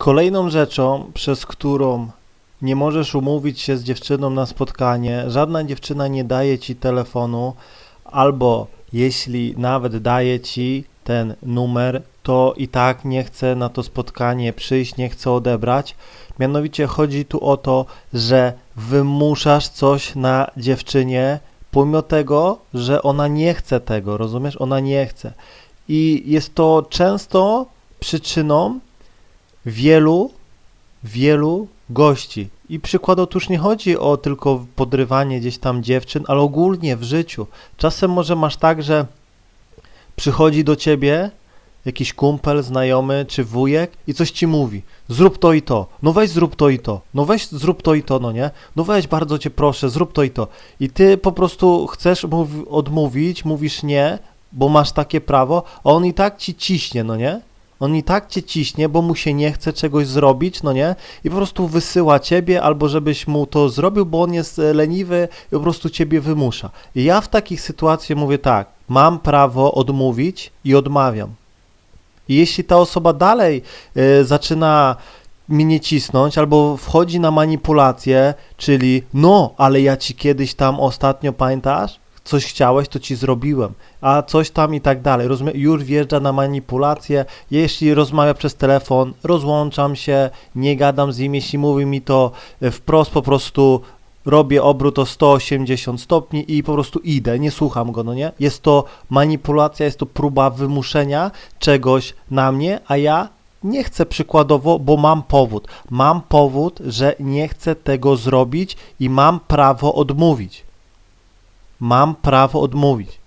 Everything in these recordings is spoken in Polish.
Kolejną rzeczą, przez którą nie możesz umówić się z dziewczyną na spotkanie, żadna dziewczyna nie daje ci telefonu, albo jeśli nawet daje ci ten numer, to i tak nie chce na to spotkanie przyjść, nie chce odebrać. Mianowicie chodzi tu o to, że wymuszasz coś na dziewczynie, pomimo tego, że ona nie chce tego, rozumiesz? Ona nie chce. I jest to często przyczyną wielu, wielu gości. I przykładowo tu już nie chodzi o tylko podrywanie gdzieś tam dziewczyn, ale ogólnie w życiu. Czasem może masz tak, że przychodzi do ciebie jakiś kumpel, znajomy czy wujek i coś ci mówi. Zrób to i to. No weź zrób to i to. No weź zrób to i to, no nie? No weź bardzo cię proszę, zrób to i to. I ty po prostu chcesz odmówić, mówisz nie, bo masz takie prawo, a on i tak ci ciśnie, no nie? On i tak cię ciśnie, bo mu się nie chce czegoś zrobić, no nie? I po prostu wysyła ciebie, albo żebyś mu to zrobił, bo on jest e, leniwy i po prostu ciebie wymusza. I ja w takich sytuacjach mówię tak, mam prawo odmówić i odmawiam. I jeśli ta osoba dalej e, zaczyna mnie cisnąć albo wchodzi na manipulację, czyli no, ale ja ci kiedyś tam ostatnio pamiętasz? Coś chciałeś, to ci zrobiłem, a coś tam i tak dalej. Rozumie? Już wjeżdża na manipulację. Jeśli rozmawia przez telefon, rozłączam się, nie gadam z nim. Jeśli mówi mi to e, wprost, po prostu robię obrót o 180 stopni i po prostu idę, nie słucham go, no nie? Jest to manipulacja, jest to próba wymuszenia czegoś na mnie, a ja nie chcę przykładowo, bo mam powód. Mam powód, że nie chcę tego zrobić i mam prawo odmówić. Mam prawo odmówić.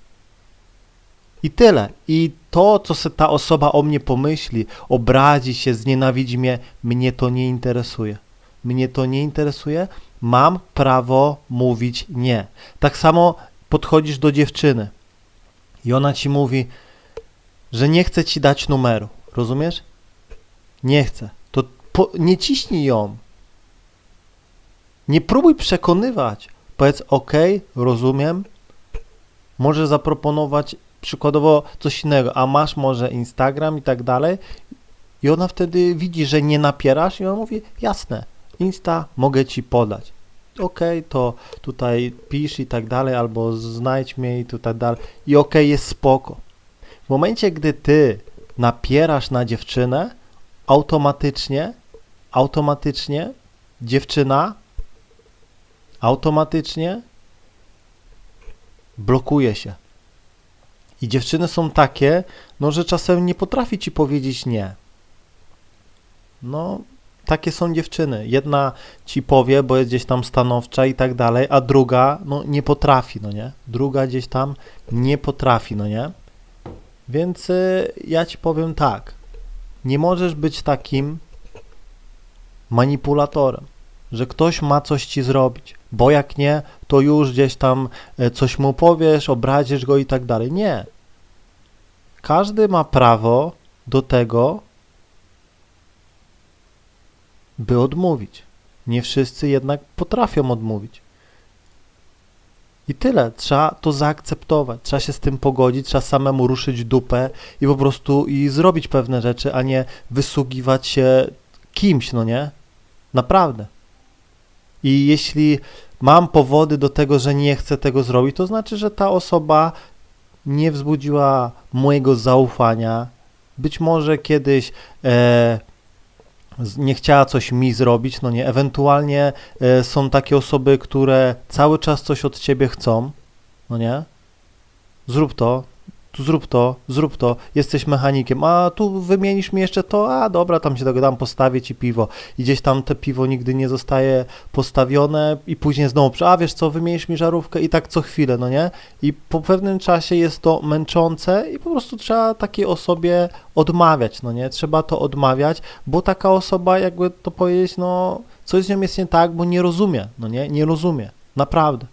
I tyle. I to, co se ta osoba o mnie pomyśli, obrazi się, znienawidzi mnie, mnie to nie interesuje. Mnie to nie interesuje. Mam prawo mówić nie. Tak samo podchodzisz do dziewczyny i ona ci mówi, że nie chce ci dać numeru. Rozumiesz? Nie chce. To po, nie ciśnij ją. Nie próbuj przekonywać. Powiedz, ok, rozumiem. Może zaproponować przykładowo coś innego, a masz może Instagram i tak dalej. I ona wtedy widzi, że nie napierasz i ona mówi, jasne, Insta mogę ci podać. Ok, to tutaj pisz i tak dalej, albo znajdź mnie i tak dalej. I ok, jest spoko. W momencie, gdy ty napierasz na dziewczynę, automatycznie, automatycznie dziewczyna automatycznie blokuje się. I dziewczyny są takie, no, że czasem nie potrafi ci powiedzieć nie. No, takie są dziewczyny. Jedna ci powie, bo jest gdzieś tam stanowcza i tak dalej, a druga, no, nie potrafi, no nie? Druga gdzieś tam nie potrafi, no nie? Więc y, ja ci powiem tak. Nie możesz być takim manipulatorem, że ktoś ma coś ci zrobić, bo jak nie, to już gdzieś tam e, coś mu powiesz, obrazisz go i tak dalej. Nie. Każdy ma prawo do tego, by odmówić. Nie wszyscy jednak potrafią odmówić. I tyle. Trzeba to zaakceptować. Trzeba się z tym pogodzić, trzeba samemu ruszyć dupę i po prostu i zrobić pewne rzeczy, a nie wysługiwać się kimś, no nie? Naprawdę. I jeśli mam powody do tego, że nie chcę tego zrobić, to znaczy, że ta osoba nie wzbudziła mojego zaufania. Być może kiedyś e, nie chciała coś mi zrobić, no nie. Ewentualnie e, są takie osoby, które cały czas coś od ciebie chcą, no nie. Zrób to, tu zrób to, zrób to, jesteś mechanikiem, a tu wymienisz mi jeszcze to, a dobra, tam się dogadam, postawię ci piwo. I gdzieś tam te piwo nigdy nie zostaje postawione i później znowu, a wiesz co, wymienisz mi żarówkę i tak co chwilę, no nie? I po pewnym czasie jest to męczące i po prostu trzeba takiej osobie odmawiać, no nie? Trzeba to odmawiać, bo taka osoba, jakby to powiedzieć, no coś z nią jest nie tak, bo nie rozumie, no nie? Nie rozumie, naprawdę.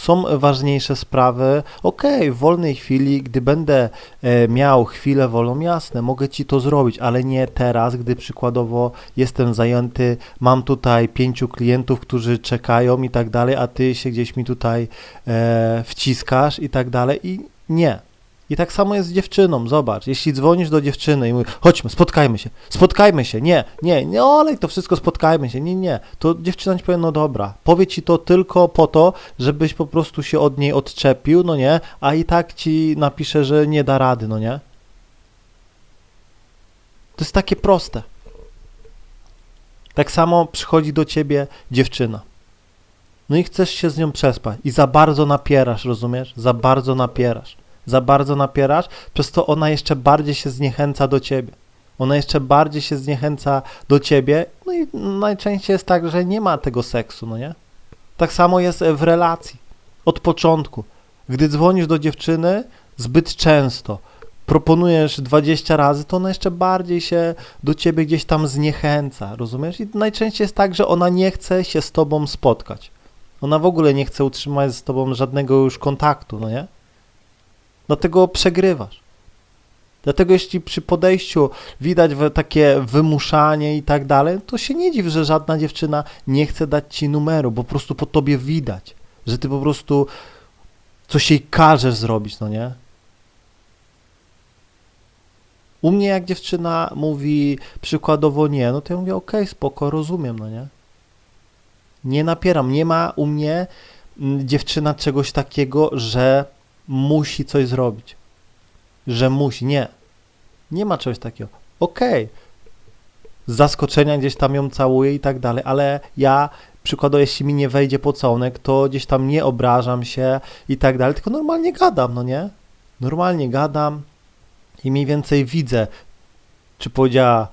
Są ważniejsze sprawy. Okej, w wolnej chwili, gdy będę e, miał chwilę wolną, jasne, mogę ci to zrobić, ale nie teraz, gdy przykładowo jestem zajęty, mam tutaj pięciu klientów, którzy czekają i tak dalej, a ty się gdzieś mi tutaj e, wciskasz i tak dalej. I nie. I tak samo jest z dziewczyną, zobacz, jeśli dzwonisz do dziewczyny i mówisz, chodźmy, spotkajmy się, spotkajmy się, nie, nie, nie, olej to wszystko, spotkajmy się, nie, nie, to dziewczyna ci powie, no dobra, powie ci to tylko po to, żebyś po prostu się od niej odczepił, no nie, a i tak ci napisze, że nie da rady, no nie. To jest takie proste. Tak samo przychodzi do ciebie dziewczyna. No i chcesz się z nią przespać i za bardzo napierasz, rozumiesz? Za bardzo napierasz. Za bardzo napierasz, przez to ona jeszcze bardziej się zniechęca do ciebie. Ona jeszcze bardziej się zniechęca do ciebie, no i najczęściej jest tak, że nie ma tego seksu, no nie? Tak samo jest w relacji. Od początku. Gdy dzwonisz do dziewczyny zbyt często, proponujesz 20 razy, to ona jeszcze bardziej się do ciebie gdzieś tam zniechęca, rozumiesz? I najczęściej jest tak, że ona nie chce się z tobą spotkać. Ona w ogóle nie chce utrzymać z tobą żadnego już kontaktu, no nie? Dlatego przegrywasz. Dlatego jeśli przy podejściu widać takie wymuszanie i tak dalej, to się nie dziw, że żadna dziewczyna nie chce dać ci numeru, bo po prostu po tobie widać, że ty po prostu coś jej każesz zrobić, no nie? U mnie jak dziewczyna mówi przykładowo nie, no to ja mówię okej, spoko, rozumiem, no nie? Nie napieram, nie ma u mnie mm, dziewczyna czegoś takiego, że musi coś zrobić. Że musi, nie. Nie ma czegoś takiego. Okej. Z zaskoczenia gdzieś tam ją całuję i tak dalej, ale ja przykładowo, jeśli mi nie wejdzie pocałunek, to gdzieś tam nie obrażam się i tak dalej, tylko normalnie gadam, no nie? Normalnie gadam i mniej więcej widzę, czy powiedziała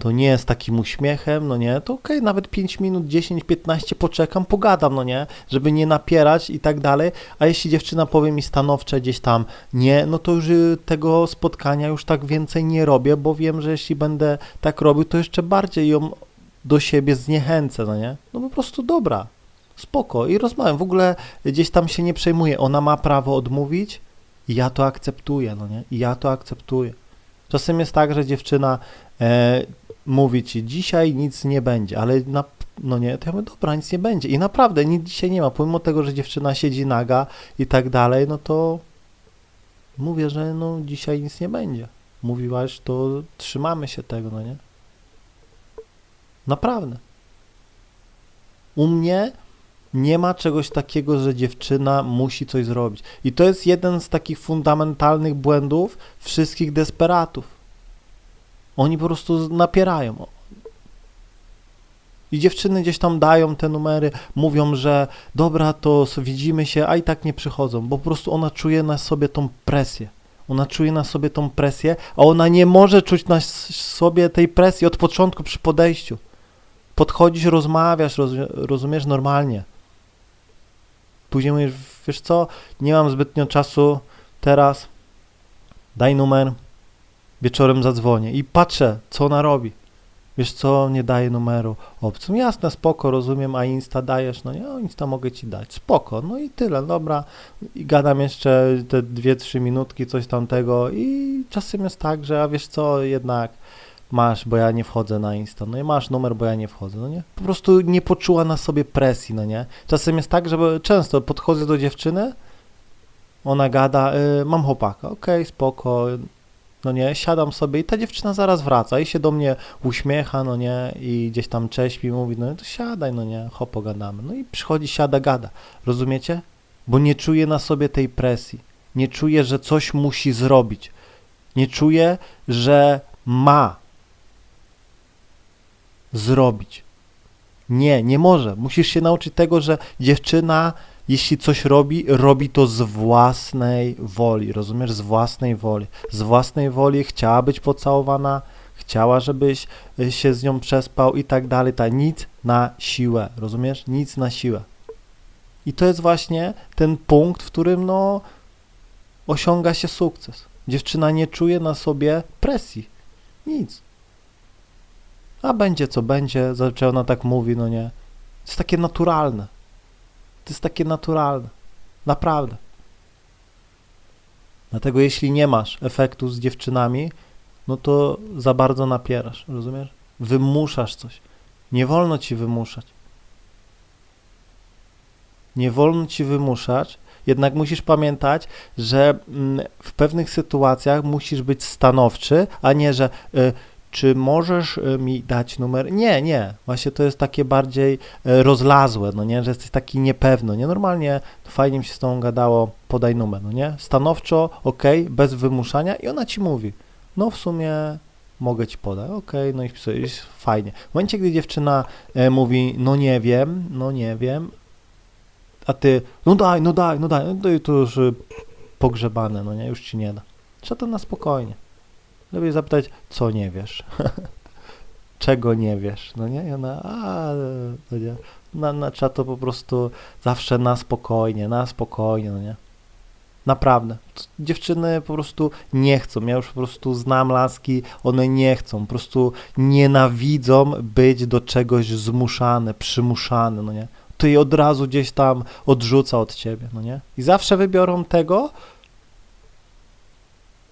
to nie z takim uśmiechem, no nie, to okej, nawet 5 minut, 10, 15 poczekam, pogadam, no nie, żeby nie napierać i tak dalej, a jeśli dziewczyna powie mi stanowcze gdzieś tam nie, no to już y, tego spotkania już tak więcej nie robię, bo wiem, że jeśli będę tak robił, to jeszcze bardziej ją do siebie zniechęcę, no nie, no po prostu dobra, spoko. I rozmawiam, w ogóle gdzieś tam się nie przejmuję, ona ma prawo odmówić i ja to akceptuję, no nie, i ja to akceptuję. Czasem jest tak, że dziewczyna e, mówi ci, dzisiaj nic nie będzie, ale na, no nie, to ja mówię, dobra, nic nie będzie. I naprawdę nic dzisiaj nie ma, pomimo tego, że dziewczyna siedzi naga i tak dalej, no to mówię, że no dzisiaj nic nie będzie. Mówiłaś, to trzymamy się tego, no nie? Naprawdę. U mnie nie ma czegoś takiego, że dziewczyna musi coś zrobić. I to jest jeden z takich fundamentalnych błędów wszystkich desperatów. Oni po prostu napierają. I dziewczyny gdzieś tam dają te numery, mówią, że dobra, to widzimy się, a i tak nie przychodzą, bo po prostu ona czuje na sobie tą presję. Ona czuje na sobie tą presję, a ona nie może czuć na sobie tej presji od początku przy podejściu. Podchodzisz, rozmawiasz, roz, rozumiesz normalnie. Później mówisz, wiesz co, nie mam zbytnio czasu teraz, daj numer, wieczorem zadzwonię i patrzę, co ona robi. Wiesz co, nie daje numeru obcym. Jasne, spoko, rozumiem, a Insta dajesz? No nie, o, Insta mogę ci dać. Spoko, no i tyle, dobra. I gadam jeszcze te dwie, trzy minutki, coś tamtego i czasem jest tak, że a wiesz co, jednak masz, bo ja nie wchodzę na Insta. No i masz numer, bo ja nie wchodzę, no nie? Po prostu nie poczuła na sobie presji, no nie? Czasem jest tak, że często podchodzę do dziewczyny, ona gada, y, mam chłopaka, okej, spoko, no nie, siadam sobie i ta dziewczyna zaraz wraca i się do mnie uśmiecha, no nie, i gdzieś tam cześć mi mówi, no to siadaj, no nie, hop, pogadamy. No i przychodzi, siada, gada, rozumiecie? Bo nie czuje na sobie tej presji, nie czuje, że coś musi zrobić, nie czuje, że ma zrobić. Nie, nie może. Musisz się nauczyć tego, że dziewczyna, jeśli coś robi, robi to z własnej woli. Rozumiesz? Z własnej woli. Z własnej woli chciała być pocałowana, chciała, żebyś y, się z nią przespał i tak dalej. Ta nic na siłę. Rozumiesz? Nic na siłę. I to jest właśnie ten punkt, w którym no osiąga się sukces. Dziewczyna nie czuje na sobie presji. Nic. A będzie co będzie, zazwyczaj ona tak mówi, no nie. To jest takie naturalne. To jest takie naturalne. Naprawdę. Dlatego jeśli nie masz efektu z dziewczynami, no to za bardzo napierasz, rozumiesz? Wymuszasz coś. Nie wolno ci wymuszać. Nie wolno ci wymuszać, Jednak musisz pamiętać, że mm, w pewnych sytuacjach musisz być stanowczy, a nie, że y, czy możesz y, mi dać numer? Nie, nie. Właśnie to jest takie bardziej y, rozlazłe, no nie, że jesteś taki niepewny, nie? Normalnie fajnie mi się z tą gadało, podaj numer, no nie? Stanowczo, ok, bez wymuszania i ona ci mówi, no w sumie mogę ci podać, okej, no i wpisujesz, fajnie. W momencie, gdy dziewczyna e, mówi, no nie wiem, no nie wiem, a ty, no daj, no daj, no daj, no to, już pogrzebane, no nie, już ci nie da. Trzeba to na spokojnie. Lepiej zapytać, co nie wiesz, czego nie wiesz, no nie, i ona, a, no nie, na, na, trzeba to po prostu zawsze na spokojnie, na spokojnie, no nie. Naprawdę. Dziewczyny po prostu nie chcą. Ja już po prostu znam laski, one nie chcą. Po prostu nienawidzą być do czegoś zmuszane, przymuszane, no nie. To je od razu gdzieś tam odrzuca od ciebie, no nie. I zawsze wybiorą tego,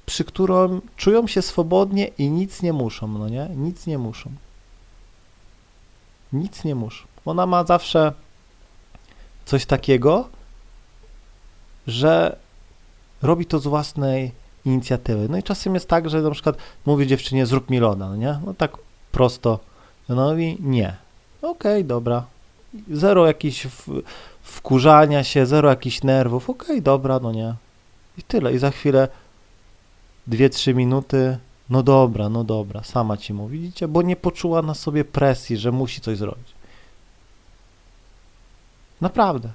przy którym czują się swobodnie i nic nie muszą, no nie. Nic nie muszą. Nic nie muszą. Ona ma zawsze coś takiego, że robi to z własnej inicjatywy. No i czasem jest tak, że na przykład mówi dziewczynie, zrób mi loda, no nie? No tak prosto. Ona mówi, nie. Okej, dobra. Zero jakichś wkurzania się, zero jakichś nerwów. Okej, dobra, no nie. I tyle. I za chwilę, dwie, trzy minuty, no dobra, no dobra, sama ci mówi, widzicie? Bo nie poczuła na sobie presji, że musi coś zrobić. Naprawdę.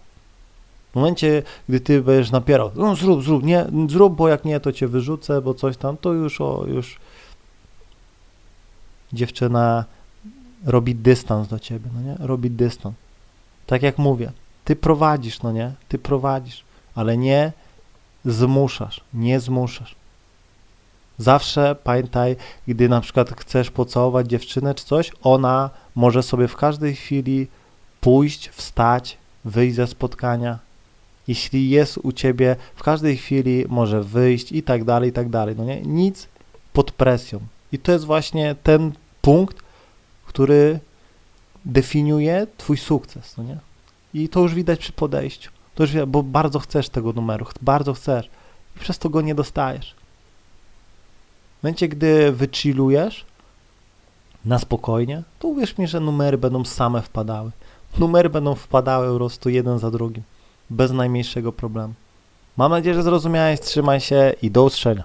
W momencie, gdy ty będziesz napierał, no zrób, zrób, nie, zrób, bo jak nie, to cię wyrzucę, bo coś tam, to już, o, już dziewczyna robi dystans do ciebie, no nie? Robi dystans. Tak jak mówię, ty prowadzisz, no nie? Ty prowadzisz, ale nie zmuszasz, nie zmuszasz. Zawsze pamiętaj, gdy na przykład chcesz pocałować dziewczynę czy coś, ona może sobie w każdej chwili pójść, wstać, wyjść ze spotkania, jeśli jest u ciebie, w każdej chwili może wyjść i tak dalej, i tak dalej. No nie? Nic pod presją. I to jest właśnie ten punkt, który definiuje twój sukces, no nie? I to już widać przy podejściu. To już widać, bo bardzo chcesz tego numeru, bardzo chcesz. I przez to go nie dostajesz. W momencie, gdy wychillujesz na spokojnie, to uwierz mi, że numery będą same wpadały. Numery będą wpadały po prostu jeden za drugim bez najmniejszego problemu. Mam nadzieję, że zrozumiałeś, trzymaj się i do usłyszenia.